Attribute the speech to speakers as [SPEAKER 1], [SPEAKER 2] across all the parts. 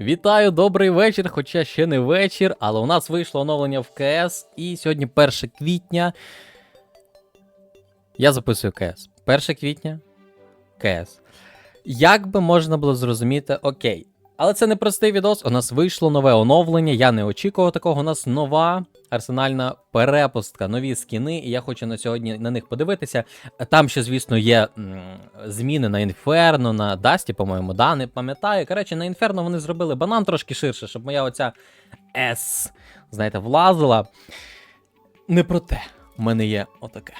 [SPEAKER 1] Вітаю, добрий вечір, хоча ще не вечір, але у нас вийшло оновлення в КС, і сьогодні 1 квітня. Я записую КС. 1 квітня КС. Як би можна було зрозуміти, окей. Але це не простий відос. У нас вийшло нове оновлення. Я не очікував такого. У нас нова арсенальна перепустка, нові скіни, і я хочу на сьогодні на них подивитися. Там ще, звісно, є зміни на Інферно, на Дасті, по-моєму, да, не пам'ятаю. Коротше, на Інферно вони зробили банан трошки ширше, щоб моя оця S, знаєте, влазила. Не про те. У мене є отаке.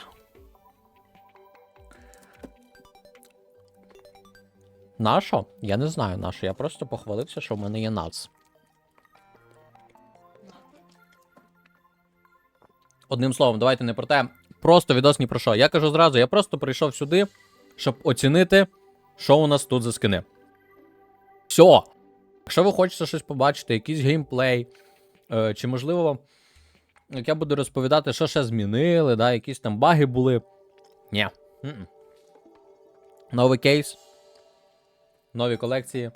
[SPEAKER 1] Нащо? Я не знаю нащо. Я просто похвалився, що в мене є нац. Одним словом, давайте не про те. Просто відос ні про що. Я кажу зразу, я просто прийшов сюди, щоб оцінити, що у нас тут за скини. Все. Якщо ви хочете щось побачити, якийсь геймплей, е, чи можливо, як я буду розповідати, що ще змінили, да, якісь там баги були. Ні. Новий кейс. Нові колекції.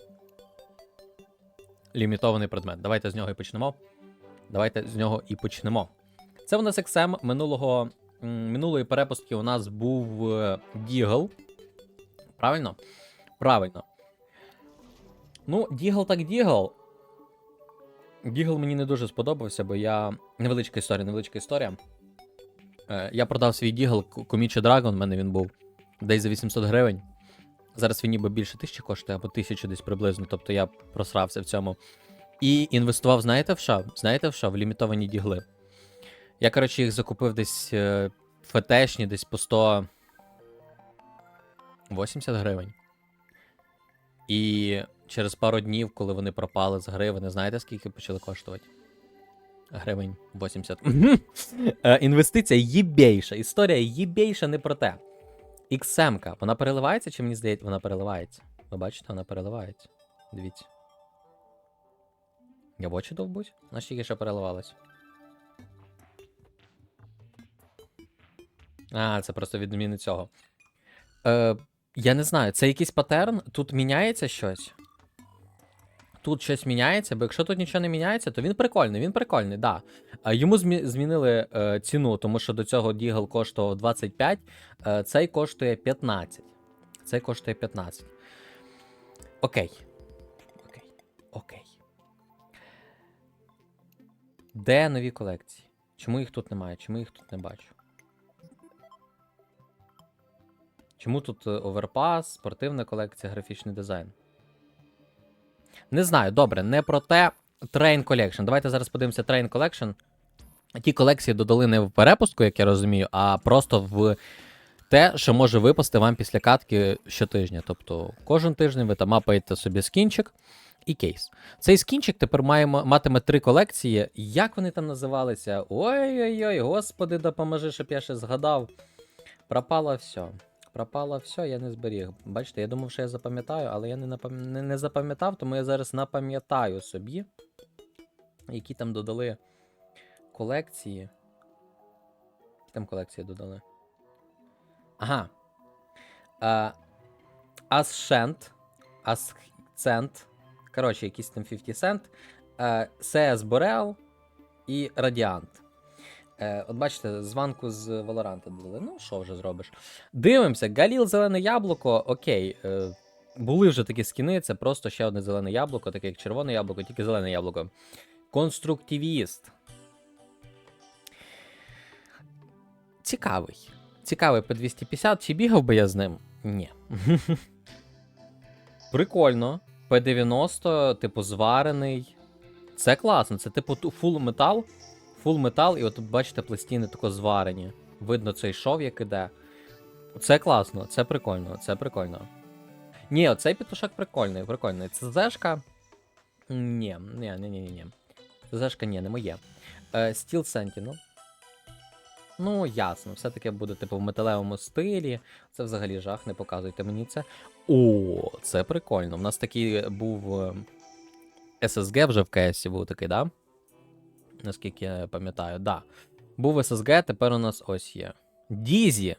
[SPEAKER 1] Лімітований предмет. Давайте з нього і почнемо. Давайте з нього і почнемо. Це у нас XM минулого, минулої перепустки у нас був е, Дігл. Правильно? Правильно. Ну, Дігл так Дігл. Дігл мені не дуже сподобався, бо я. Невеличка історія, невеличка історія. Е, я продав свій Дігл Комічі Драгон, в мене він був десь за 800 гривень. Зараз він ніби більше тисячі коштує, або тисячу десь приблизно. Тобто я просрався в цьому. І інвестував, знаєте, в що? Знаєте в що? В лімітовані дігли. Я, коротше, їх закупив десь е, фетешні, десь по 180 гривень. І через пару днів, коли вони пропали з гри, вони знаєте, скільки почали коштувати? Гривень 80. Е, Інвестиція їбейша. Історія їбейша не про те. XM, вона переливається, чи мені здається, вона переливається. Ви бачите, вона переливається. Дивіться. Я в очі довбусь? Вона тільки ще переливалась. А, це просто відміни цього. Е, я не знаю, це якийсь паттерн? Тут міняється щось? Тут щось міняється, бо якщо тут нічого не міняється, то він прикольний, він прикольний, да. Йому змінили е, ціну, тому що до цього Дігл коштував 25, е, цей коштує 15. Цей коштує 15. Окей. Окей. Окей. Де нові колекції? Чому їх тут немає? Чому їх тут не бачу? Чому тут е, оверпас, спортивна колекція, графічний дизайн? Не знаю, добре, не про те. Train Collection. Давайте зараз подивимося Train Collection. Ті колекції додали не в перепустку, як я розумію, а просто в те, що може випасти вам після катки щотижня. Тобто кожен тиждень ви там мапаєте собі скінчик і кейс. Цей скінчик тепер має, матиме три колекції. Як вони там називалися? Ой-ой-ой, господи, допоможи, щоб я ще згадав. Пропало все. Пропало все, я не зберіг. Бачите, я думав, що я запам'ятаю, але я не, не, не запам'ятав, тому я зараз напам'ятаю собі, які там додали колекції. Які там колекції додали? Ага. А, Ascent. Ascent. Коротше, якийсь там 50 Cent. CS Boreal і Radiant. Е, от бачите, званку з Valorant додали. Ну, що вже зробиш? Дивимося, Галіл зелене яблуко, окей. Е, були вже такі скіни, це просто ще одне зелене яблуко, таке як червоне яблуко, тільки зелене яблуко. Конструктивіст. Цікавий. Цікавий по 250. Чи бігав би я з ним? Ні. Прикольно. P90, типу, зварений. Це класно, це типу фул метал. Фул метал, і от бачите, пластини тако зварені. Видно цей шов, як іде. Це класно, це прикольно, це прикольно. Ні, оцей петушок прикольний, прикольний. Це зешка. Ні, ні, ні, ні, ні. Зешка ні, не моє. Е, Steel Sentinel. Ну, ясно, все-таки буде, типу, в металевому стилі. Це взагалі жах, не показуйте мені це. О, це прикольно. У нас такий був е, SSG вже в КСі був такий, да? Наскільки я пам'ятаю, да. Був SSG, тепер у нас ось є. Дізі.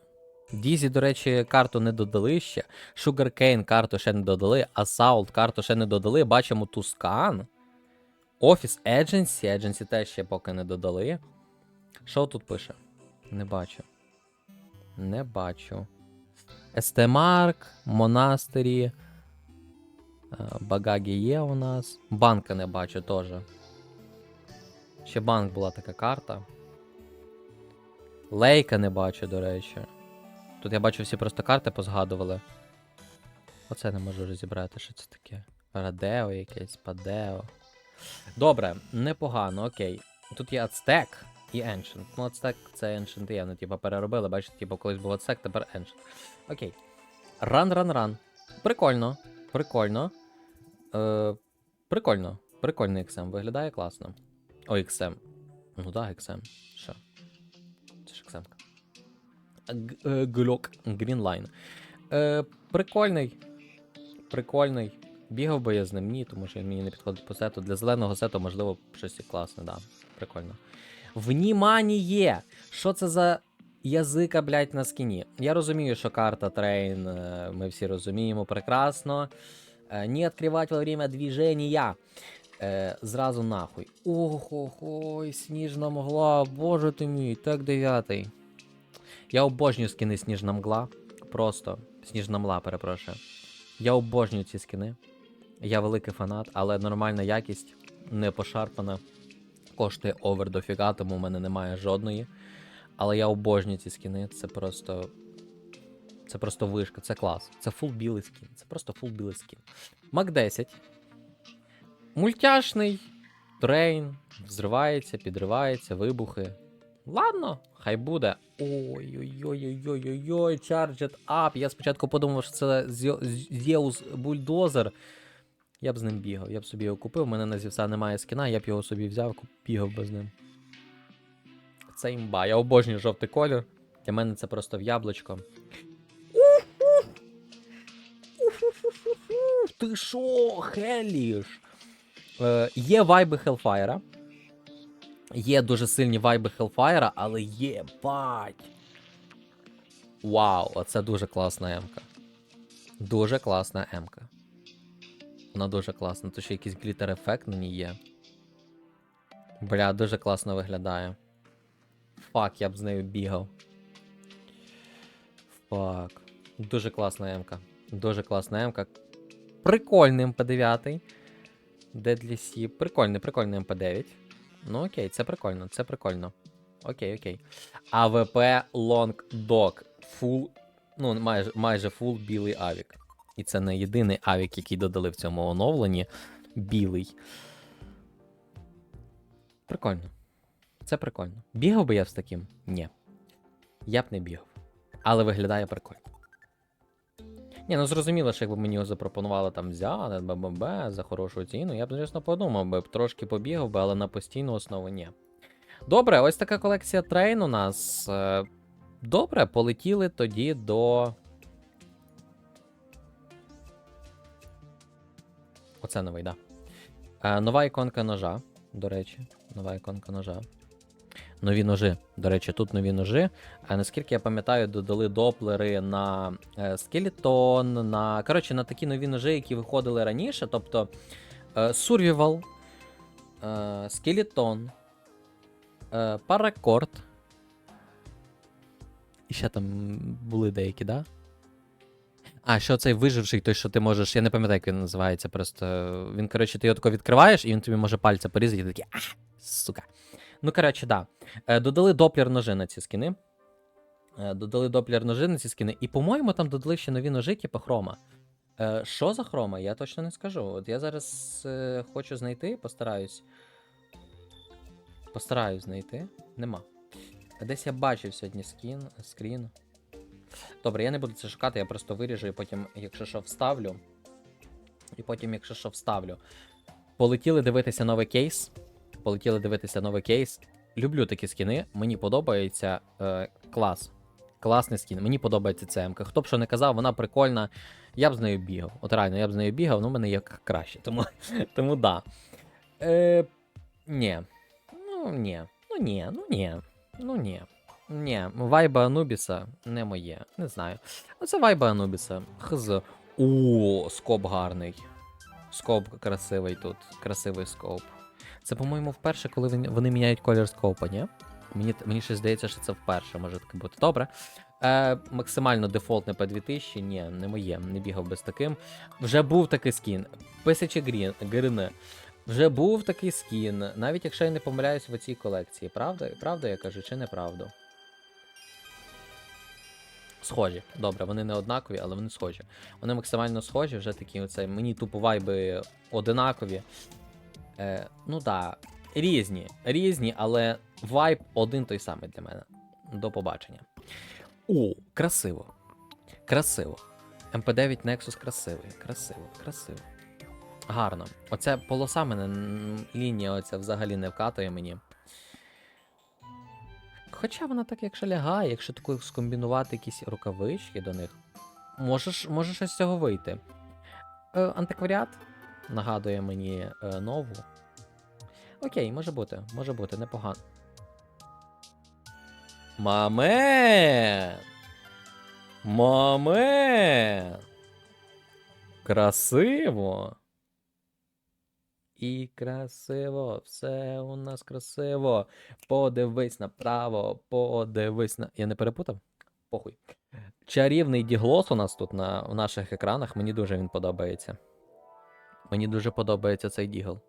[SPEAKER 1] Дізі, до речі, карту не додали ще. Sugarcane карту ще не додали, Assault карту ще не додали. Бачимо Тускан. Office Agency. Agency теж ще поки не додали. Що тут пише? Не бачу. Не бачу. Естемарк, Монастирі. Багагі є у нас. Банка не бачу теж. Ще банк була така карта. Лейка не бачу, до речі. Тут я бачу, всі просто карти позгадували. Оце не можу розібрати, що це таке. Радео якесь, Падео. Добре, непогано, окей. Тут є Ацтек і Ancient. Ну, Ацтек це Ancient є, ну, типу, переробили, бачите, типу, колись був Ацтек, тепер Ancient. Окей. Ран, ран, ран. Прикольно. Прикольно. Е, прикольно. Прикольний XM. Виглядає класно. О, XM. Ну да, XM. Що? Це ж XM. Глок. Е, прикольний. Прикольний. Бігав би я з ним, ні, тому що він мені не підходить по сету. Для зеленого сету, можливо, щось і класне, да. Прикольно. Вніманіє! Що це за язика, блядь, на скіні? Я розумію, що карта трейн, ми всі розуміємо прекрасно. Не відкривати во время движения. Е, зразу нахуй. Ох-ой, сніжна мгла, боже ти мій, так дев'ятий. Я обожнюю скини Сніжна мгла. Просто сніжна мла, перепрошую. Я обожнюю ці скини. Я великий фанат, але нормальна якість, не пошарпана. Коштує овер дофіга, тому в мене немає жодної. Але я обожнюю ці скини. Це просто. Це просто вишка, це клас. Це фул білий скін. Це просто фул білий скін. Мак 10. Мультяшний. Трейн. Взривається, підривається, вибухи. Ладно, хай буде. Ой-ой-ой-ой-ой-ой, Charged Up. Я спочатку подумав, що це Зєус Бульдозер. Я б з ним бігав, я б собі його купив. У мене на Зівса немає скіна, я б його собі взяв, бігав би з ним. Це імба. Я обожнюю жовтий колір. Для мене це просто в яблучко. Ти шо, Хеліш? Е, є вайби Hellfire. Є дуже сильні вайби Hellfire, але є бать. Вау, оце дуже класна емка. Дуже класна емка. Вона дуже класна. Тут ще якийсь глітер ефект на ній є. Бля, дуже класно виглядає. Фак, я б з нею бігав. Фак. Дуже класна емка. Дуже класна емка. Прикольний МП9. Deadly Sea. Прикольний, прикольний МП9. Ну окей, це прикольно, це прикольно. Окей, окей. АВП Long Dog. Full, ну, майже, майже full білий авік. І це не єдиний авік, який додали в цьому оновленні. Білий. Прикольно. Це прикольно. Бігав би я з таким? Ні. Я б не бігав. Але виглядає прикольно. Ні, ну зрозуміло, що якби мені його запропонували там взяти, БББ за хорошу ціну, я б, звісно, подумав би, трошки побігав би, але на постійну основу ні. Добре, ось така колекція трейн у нас. Е, Добре, полетіли тоді до. Оце новий, да. Е, нова іконка ножа, до речі. Нова іконка ножа. Нові ножи. До речі, тут нові ножи. А наскільки я пам'ятаю, додали доплери на е, скелетон, на. Коротше, на такі нові ножи, які виходили раніше. Тобто е, е, скелетон, е, паракорд. І ще там були деякі, да? А, що цей виживший, той, що ти можеш. Я не пам'ятаю, як він називається. Просто він, коротше, ти його тако відкриваєш, і він тобі може пальця порізати, і ти такий, а, сука. Ну, коротше, да. Е, Додали доплер ножи на ці скини. Е, Додали доплер ножи на ці скини. І, по-моєму, там додали ще нові ножи, типу хрома. Е, Що за хрома? Я точно не скажу. От я зараз хочу знайти, постараюсь. Постараюсь знайти. Нема. Десь я бачив сьогодні скін, скрін. Добре, я не буду це шукати, я просто виріжу і потім, якщо що, вставлю. І потім, якщо що, вставлю. Полетіли дивитися новий кейс. Полетіли дивитися новий кейс. Люблю такі скіни, мені подобається е, клас. Класний скін, мені подобається ця МК. Хто б що не казав, вона прикольна. Я б з нею бігав. От реально, я б з нею бігав, ну мене є краще. Тому, тому да. Е, ні. Ну, ні. Ну ні, ну ні. Ну ні. Ні, вайба Анубіса не моє. Не знаю. Ну це вайба Анубіса. Хз. О, скоп гарний. Скоп красивий тут. Красивий скоп. Це, по-моєму, вперше, коли вони, міняють колір скопа, ні? Мені, мені ще здається, що це вперше може таке бути. Добре. Е, максимально дефолтне P2000, ні, не моє, не бігав без таким. Вже був такий скін. Писячи Грін, Грин. Вже був такий скін, навіть якщо я не помиляюсь в цій колекції. Правда? Правда я кажу, чи неправда? Схожі. Добре, вони не однакові, але вони схожі. Вони максимально схожі, вже такі оце. Мені тупо вайби одинакові. Е, ну так, різні, різні, але вайб один той самий для мене. До побачення. О, красиво. Красиво. МП9 Nexus красивий. Красиво, красиво. Гарно. Оця полоса мене, лінія оця взагалі не вкатує мені. Хоча вона так, якщо лягає, якщо таку скомбінувати якісь рукавички до них, можеш, може з цього вийти. Е, антикваріат нагадує мені е, нову. Окей, може бути, може бути, непогано. Мамен! Мамен! Красиво! І красиво, все у нас красиво. Подивись направо, подивись на. Я не перепутав? Похуй. Чарівний діглос у нас тут на в наших екранах. Мені дуже він подобається. Мені дуже подобається цей дігл.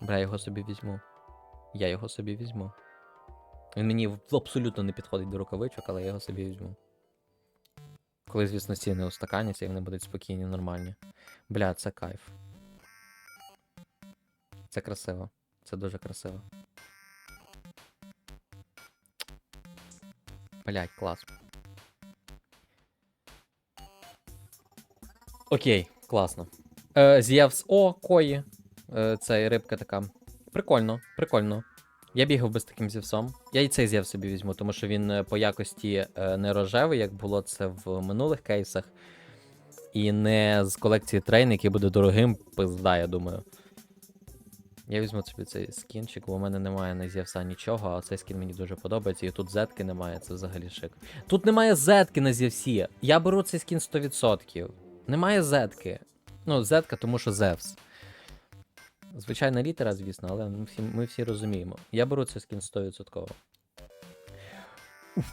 [SPEAKER 1] Бля, його собі візьму. Я його собі візьму. Він мені абсолютно не підходить до рукавичок, але я його собі візьму. Коли, звісно, ціни устаканяться і вони будуть спокійні, нормальні. Бля, це кайф. Це красиво. Це дуже красиво. Блять, клас. Окей, класно. Е, З'явс. О, кої. Е, це рибка така. Прикольно, прикольно. Я бігав би з таким зівсом. Я і цей з'яв собі візьму, тому що він е, по якості не рожевий, як було це в минулих кейсах. І не з колекції трейн, який буде дорогим, пизда, я думаю. Я візьму собі цей скінчик, бо у мене немає на з'явса нічого, а цей скін мені дуже подобається. І тут зетки немає, це взагалі шик. Тут немає зетки на з'явсі. Я беру цей скін 100%. Немає зетки. Ну, зетка, тому що Зевс. Звичайна літера, звісно, але ми всі, ми всі розуміємо. Я беру цей скін 100%. Уф,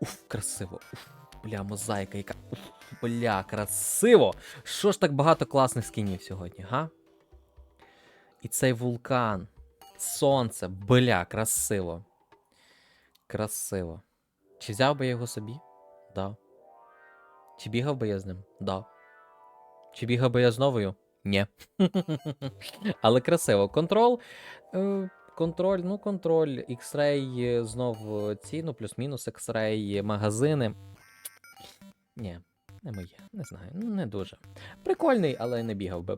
[SPEAKER 1] уф, красиво. Уф, бля, мозаїка, яка. Уф, бля, красиво! Що ж так багато класних скінів сьогодні, га? І цей вулкан. Сонце, бля, красиво. Красиво. Чи взяв би я його собі? Да. Чи бігав би я з ним? Да. Чи бігав би я з новою? Ні. Але красиво. Контрол. е, Контроль, ну, контроль, X-Ray, е, знов е, ці, ну, плюс-мінус X-Ray, е, магазини. Ні, не моє, не знаю, не дуже. Прикольний, але не бігав би.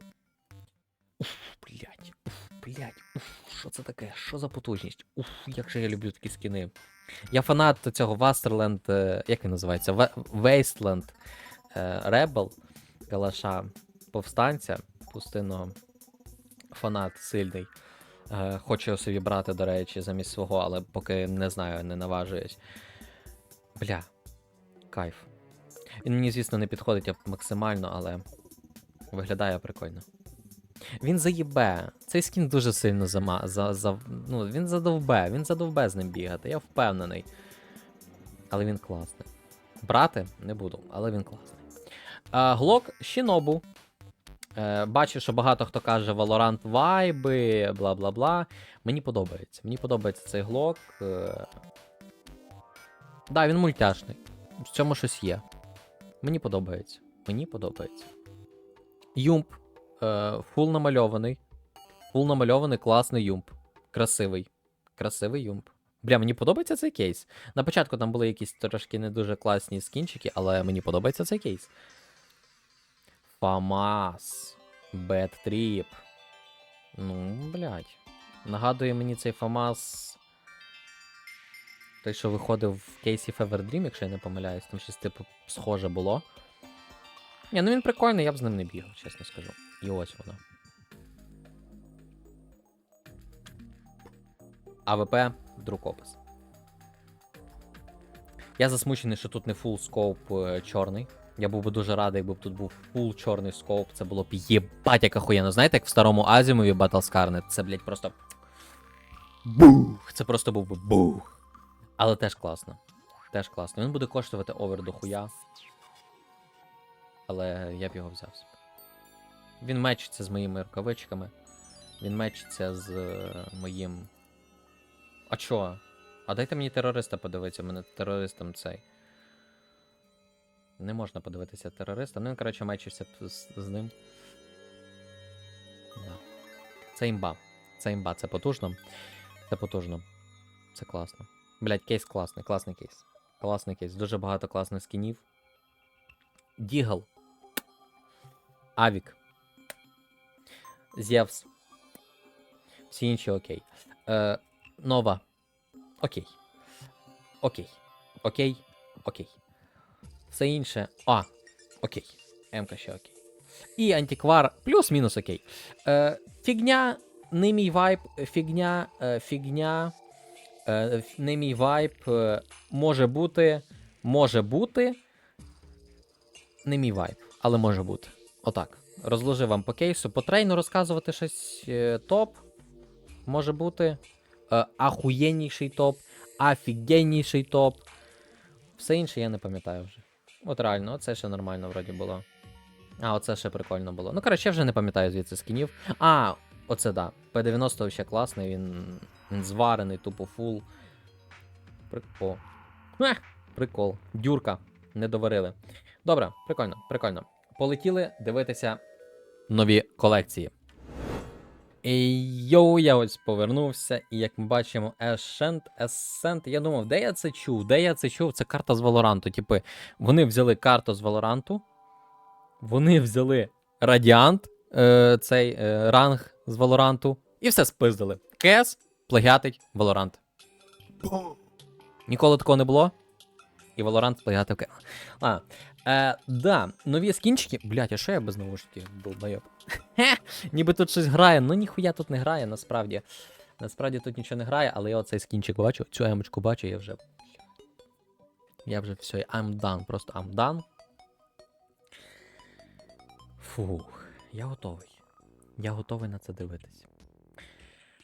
[SPEAKER 1] Уф, блядь, уф, блядь, уф, що це таке? Що за потужність? Уф, як же я люблю такі скіни. Я фанат цього Вастерленд, як він називається? Wasteland Rebel, калаша повстанця пустинного. Фанат сильний. Е, Хочу його собі брати, до речі, замість свого, але поки не знаю, не наважуюсь. Бля, кайф. Він мені, звісно, не підходить максимально, але виглядає прикольно. Він заїбе. Цей скін дуже сильно зама... за... За... Ну, він задовбе, він задовбе з ним бігати, я впевнений. Але він класний. Брати не буду, але він класний. Глок Shinobu. Е, бачу, що багато хто каже Valorant вайби, бла бла бла. Мені подобається. Мені подобається цей глок. Е... Да, він мультяшний. В цьому щось є. Мені подобається. Мені подобається. Юмп. Е, фул намальований. Фул намальований, класний юмп. Красивий. Красивий юмп. Бля, мені подобається цей кейс. На початку там були якісь трошки не дуже класні скінчики, але мені подобається цей кейс. Фамас. Trip. Ну, блядь. Нагадує мені цей Фамас. Той, що виходив в кейсі Fever Dream, якщо я не помиляюсь, там щось типу схоже було. Ні, ну він прикольний, я б з ним не бігав, чесно скажу. І ось воно. АВП, друкопис. Я засмучений, що тут не фул скоуп е, чорний. Я був би дуже радий, якби тут був фул чорний скоуп. Це було б єбать як охуєнно. Знаєте, як в старому Азімові Battle Scarnet? Це, блядь, просто. Бух! Це просто був би бух. Але теж класно. Теж класно. Він буде коштувати овер до хуя. Але я б його взяв. Він мечиться з моїми рукавичками. Він мечиться з е, моїм. А чо? А дайте мені терориста подивитися, мене терористом цей. Не можна подивитися терориста. Ну, він, коротше, мечився з, з ним. Да. Це імба. Це імба, це потужно. Це потужно. Це класно. Блять, кейс класний, класний кейс. Класний кейс. Дуже багато класних скінів. Дігл. Авік. Зевс. Всі інші окей. Е, Нова. Окей. Окей. Окей. Окей. Все інше. А, окей. МК ще окей. І антиквар плюс-мінус окей. Е, фігня, не мій вайб, фігня, е, фігня. Е, не мій вайб. Е, може бути. Може бути. Не мій вайб, але може бути. Отак. Розложив вам по кейсу. По трейну розказувати щось е, топ. Може бути. Е, ахуєнніший топ. Офігенніший топ. Все інше я не пам'ятаю вже. От реально, оце ще нормально вроді було. А, оце ще прикольно було. Ну, коротше, я вже не пам'ятаю звідси скінів. А, оце да. P90 ще класний, він, він зварений, тупо фул. Прикол. Ех, прикол. Дюрка. Не доварили. Добре, прикольно, прикольно. Полетіли дивитися нові колекції. І йоу, я ось повернувся, і як ми бачимо, Ascent, Ascent, я думав, де я це чув? Де я це чув? Це карта з Валоранту. Типи, вони взяли карту з Валоранту, вони взяли Радіант, е, цей е, ранг з Валоранту, і все спиздили. КС плагіатить Валорант. Ніколи такого не було. І Valorant плагіатив КС. Е, да, нові скінчики. Блять, а що я без наушників долбойоб? Хе, ніби тут щось грає, ну ніхуя тут не грає, насправді. Насправді тут нічого не грає, але я оцей скінчик бачу, цю емочку бачу, я вже. Я вже все, I'm done, просто I'm done. Фух, я готовий. Я готовий на це дивитись.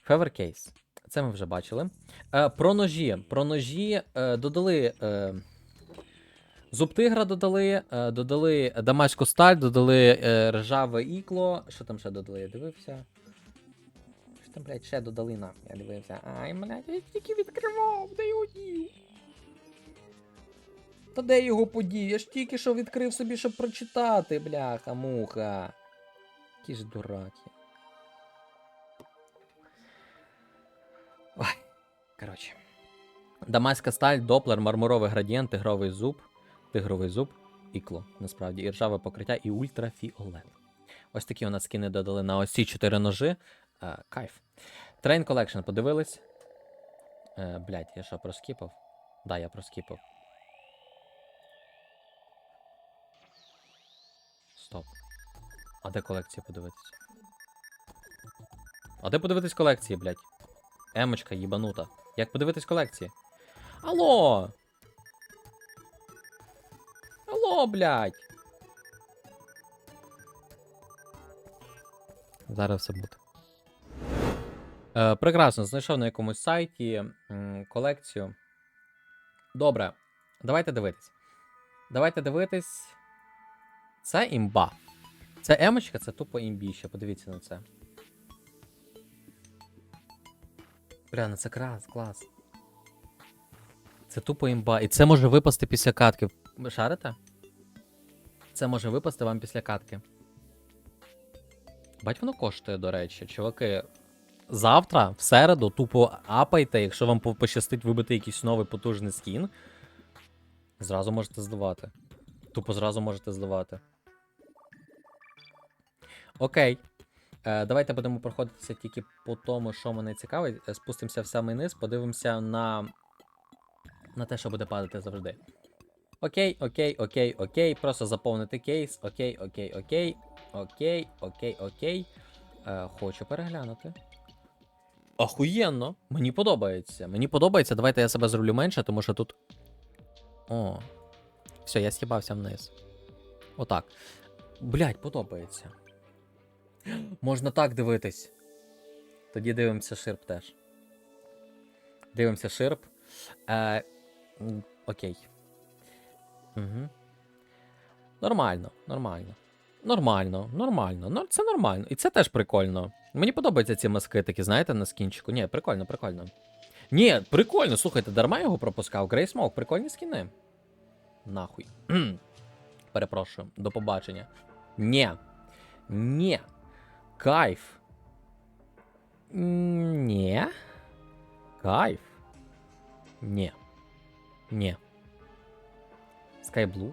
[SPEAKER 1] Favor Case. Це ми вже бачили. Е, про ножі. Про ножі е, додали. Е, Зуб тигра додали, е, додали дамаську сталь, додали е, ржаве ікло. Що там ще додали? Я дивився. Що там, блядь, ще додали нам? Я дивився. Ай, блядь, я тільки відкривав, де його дів? Та де його подів? Я ж тільки що відкрив собі, щоб прочитати, бляха, муха. Які ж дураки. Ой, коротше. Дамаська сталь, доплер, мармуровий градієнт, тигровий зуб, тигровий зуб, ікло, насправді, і ржаве покриття, і ультрафіолет. Ось такі у нас скини додали на ось ці чотири ножи. Е, кайф. Train Collection подивились. Е, блять, я що, проскіпав? Да, я проскіпав. Стоп. А де колекції подивитись? А де подивитись колекції, блять? Емочка їбанута. Як подивитись колекції? Алло! Алло, блядь! Зараз все буде. Е, прекрасно, знайшов на якомусь сайті колекцію. Добре, давайте дивитись. Давайте дивитись. Це імба. Це емочка, це тупо імбіще. Подивіться на це. Бля, ну це клас, клас. Це тупо імба. І це може випасти після катки. Шарите? Це може випасти вам після катки. Бать воно коштує, до речі, чуваки. Завтра, в середу, тупо апайте, якщо вам пощастить вибити якийсь новий потужний скін. Зразу можете здавати. Тупо зразу можете здавати. Окей. Е, давайте будемо проходитися тільки по тому, що мене цікавить. Е, Спустимося в самий низ, подивимося на. на те, що буде падати завжди. Окей, окей, окей, окей. Просто заповнити кейс. Окей, окей, окей. Окей, окей, окей. Е, хочу переглянути. Охуєнно! Мені подобається. Мені подобається. Давайте я себе зроблю менше, тому що тут. О. Все, я с'їбався вниз. Отак. Блять, подобається. Можна так дивитись. Тоді дивимося ширп теж. Дивимося ширп. Е, окей. Угу. Нормально, нормально. Нормально, нормально. Ну, це нормально. І це теж прикольно. Мені подобаються ці маски такі, знаєте, на скінчику. Ні, прикольно, прикольно. Ні, прикольно, слухайте, дарма його пропускав. Грей Смок, прикольні скіни. Нахуй. Перепрошую, до побачення. Ні. Ні. Кайф. Ні. Кайф. Ні. Ні. Sky Blue.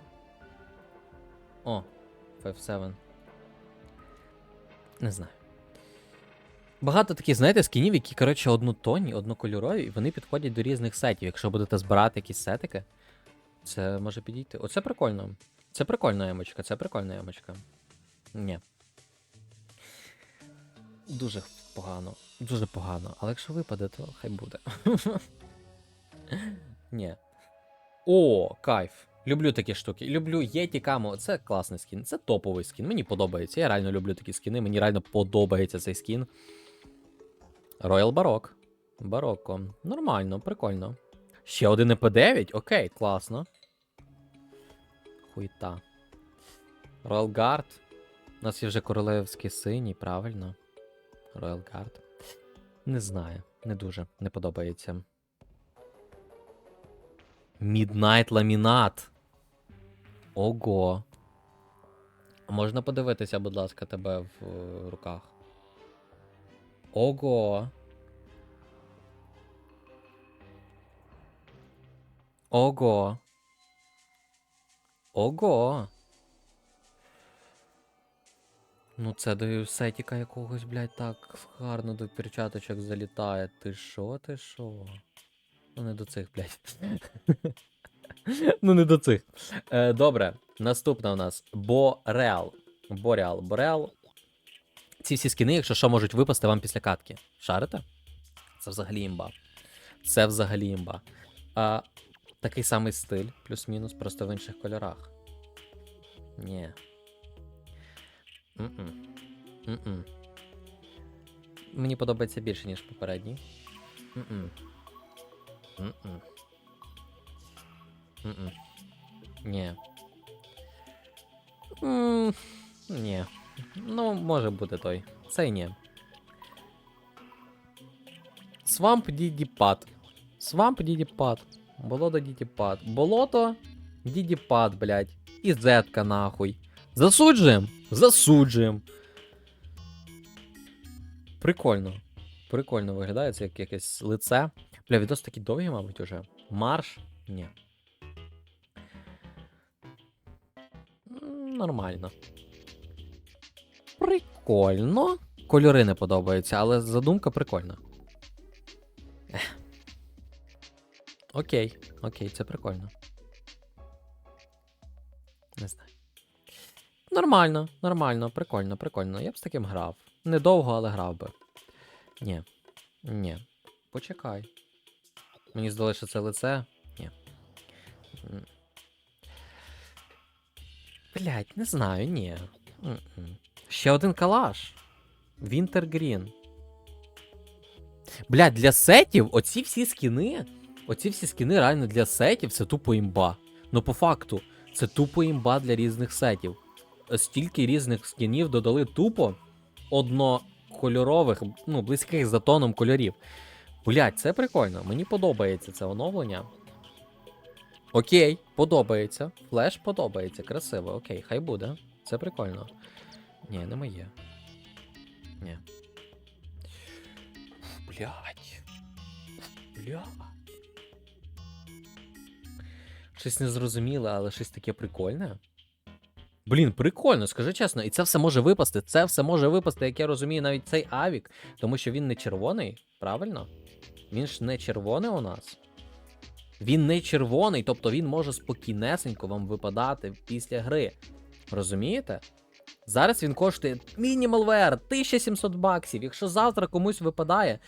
[SPEAKER 1] О, 5-7. Не знаю. Багато таких, знаєте, скінів, які, коротше, однотонні, однокольорові, і вони підходять до різних сетів. Якщо будете збирати якісь сетики, це може підійти. Оце прикольно. Це прикольна емочка, це прикольна емочка. Ні. Дуже погано. Дуже погано. Але якщо випаде, то хай буде. Ні. О, кайф. Люблю такі штуки. Люблю Yeti Camo. Це класний скін. Це топовий скін. Мені подобається. Я реально люблю такі скіни. Мені реально подобається цей скін. Royal Baroque. Барокко. Нормально, прикольно. Ще один еп9? Окей, класно. Хуйта. Royal Guard. У нас є вже королевський синій, правильно. Royal Guard. Не знаю, не дуже, не подобається. Midnight Laminat. Ого. Можна подивитися, будь ласка, тебе в е, руках. Ого. Ого. Ого. Ну, це до сетіка якогось, блядь, так гарно до перчаточок залітає. Ти шо, ти шо? Ну, не до цих, блядь. ну, не до цих. Е, добре, наступна у нас Бореал. Бореал. Бореал. Ці всі скіни, якщо що, можуть випасти вам після катки. Шарите? Це взагалі імба. Це взагалі імба. А, такий самий стиль, плюс-мінус, просто в інших кольорах. Ні. М-м. М-м. Мені подобається більше, ніж попередній. М-м. М-м. М-м. Ні. Ну, може бути той. Цей ні. Свамп Дідіпад. Свамп Дідіпад. Болото Дідіпад. Болото Дідіпад, блядь. І зетка нахуй. Засуджуємо! Засуджуємо. Прикольно. Прикольно виглядає, це як якесь лице. Бля, відос такий довгий, мабуть, уже. Марш? Ні. Нормально. Прикольно. Кольори не подобаються, але задумка прикольна. Ех. Окей, окей, це прикольно. Не знаю. Нормально, нормально, прикольно, прикольно. Я б з таким грав. Недовго, але грав би. Ні. Ні. Почекай. Мені здалося, що це лице. Ні. М. Блять, не знаю, ні. М-м. Ще один калаш. Вінтергрін. Блять, для сетів оці всі скіни. Оці всі скіни реально для сетів це тупо імба. Ну по факту, це тупо імба для різних сетів. Стільки різних скінів додали тупо однокольорових, ну, близьких за тоном кольорів. Блять, це прикольно. Мені подобається це оновлення. Окей, подобається. Флеш подобається, красиво, окей, хай буде. Це прикольно. Ні, не моє. Ні. Блять. Блять. Щось незрозуміле, але щось таке прикольне. Блін, прикольно, скажи чесно, і це все може випасти. Це все може випасти, як я розумію, навіть цей авік, тому що він не червоний, правильно? Він ж не червоний у нас. Він не червоний, тобто він може спокійнесенько вам випадати після гри. Розумієте? Зараз він коштує мінімалвер 1700 баксів. Якщо завтра комусь випадає.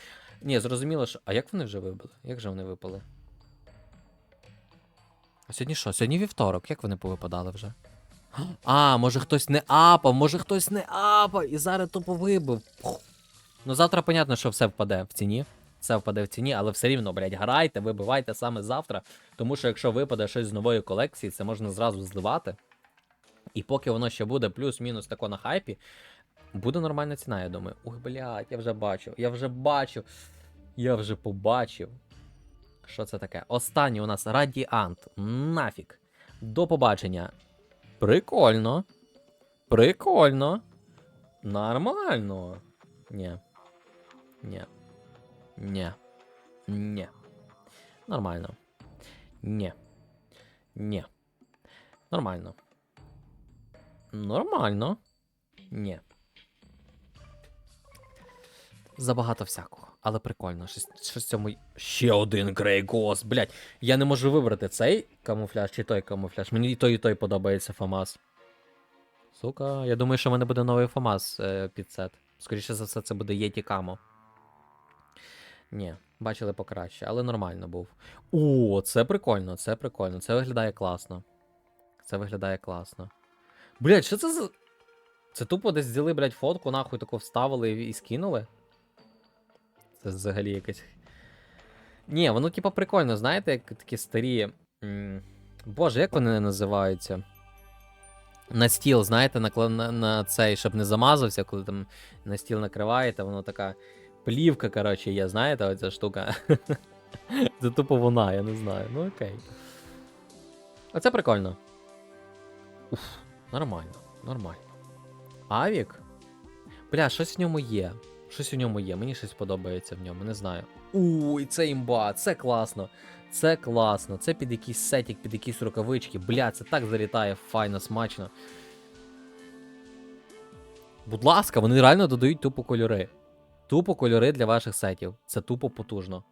[SPEAKER 1] Ні, зрозуміло, що. А як вони вже вибили? Як же вони випали? А сьогодні що? Сьогодні вівторок, як вони повипадали вже? А, може хтось не апав, може хтось не апав і зараз тупо вибив. Ну завтра, понятно, що все впаде в ціні. Все впаде в ціні, але все рівно, блядь, грайте, вибивайте саме завтра. Тому що якщо випаде щось з нової колекції, це можна зразу зливати. І поки воно ще буде плюс-мінус тако на хайпі, буде нормальна ціна, я думаю. Ух, блядь, я вже бачу, я вже бачу. Я вже побачив. Що це таке? Останній у нас радіант. Нафік. До побачення. Прикольно. Прикольно. Нормально. Ні. Ні. Ні. Ні. Нормально. Ні. Ні. Нормально. Нормально. Ні. Забагато всякого, але прикольно. Щось, цьому. Ще один Ghost, блять. Я не можу вибрати цей камуфляж чи той камуфляж. Мені і той, і той подобається Фамас. Сука, я думаю, що в мене буде новий Фамас е, під сет. Скоріше за все, це буде Єті Камо. Ні, бачили покраще, але нормально був. О, це прикольно, це прикольно. Це виглядає класно. Це виглядає класно. Блять, що це за. Це тупо десь взяли, блять, фотку, нахуй таку вставили і, скинули. Це взагалі якась. Ні, воно типа прикольно, знаєте, як такі старі. Боже, як вони називаються? На стіл, знаєте, на, на, на цей, щоб не замазався, коли там на стіл накриваєте, воно така плівка, коротше, є, знаєте, оця штука. Це тупо вона, я не знаю. Ну окей. Оце прикольно. Уф, нормально, нормально. Авік? Бля, щось в ньому є. Щось у ньому є, мені щось подобається в ньому, не знаю. Уй, це імба, це класно. Це класно. Це під якийсь сетік, під якісь рукавички. Бля, це так залітає файно, смачно. Будь ласка, вони реально додають тупо кольори. Тупо кольори для ваших сетів. Це тупо потужно.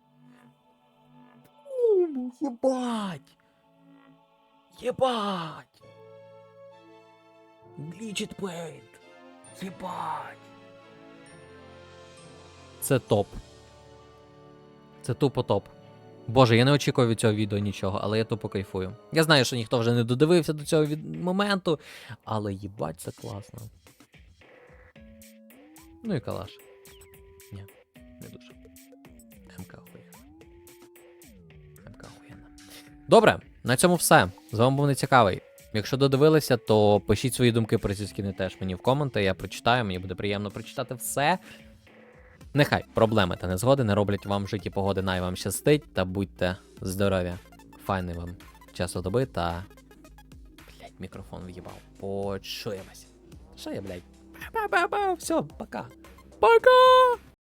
[SPEAKER 1] Бум, Єбать! Єбать! Glitched Paint! Єбать! Це топ. Це тупо топ. Боже, я не очікував від цього відео нічого, але я тупо кайфую. Я знаю, що ніхто вже не додивився до цього від... моменту, але їбать, це класно. Ну і калаш. Не дуже. МК охуєнна. МК охуєнна. Добре, на цьому все. З вами був нецікавий. Якщо додивилися, то пишіть свої думки про ці скини теж мені в коменти, я прочитаю, мені буде приємно прочитати все. Нехай проблеми та незгоди не роблять вам в житті погоди, най вам щастить, та будьте здорові. Файний вам часу доби та. Блять, мікрофон в'їбав. Почуємось. Що я, блядь? Ба-ба-ба, все, пока. Пока!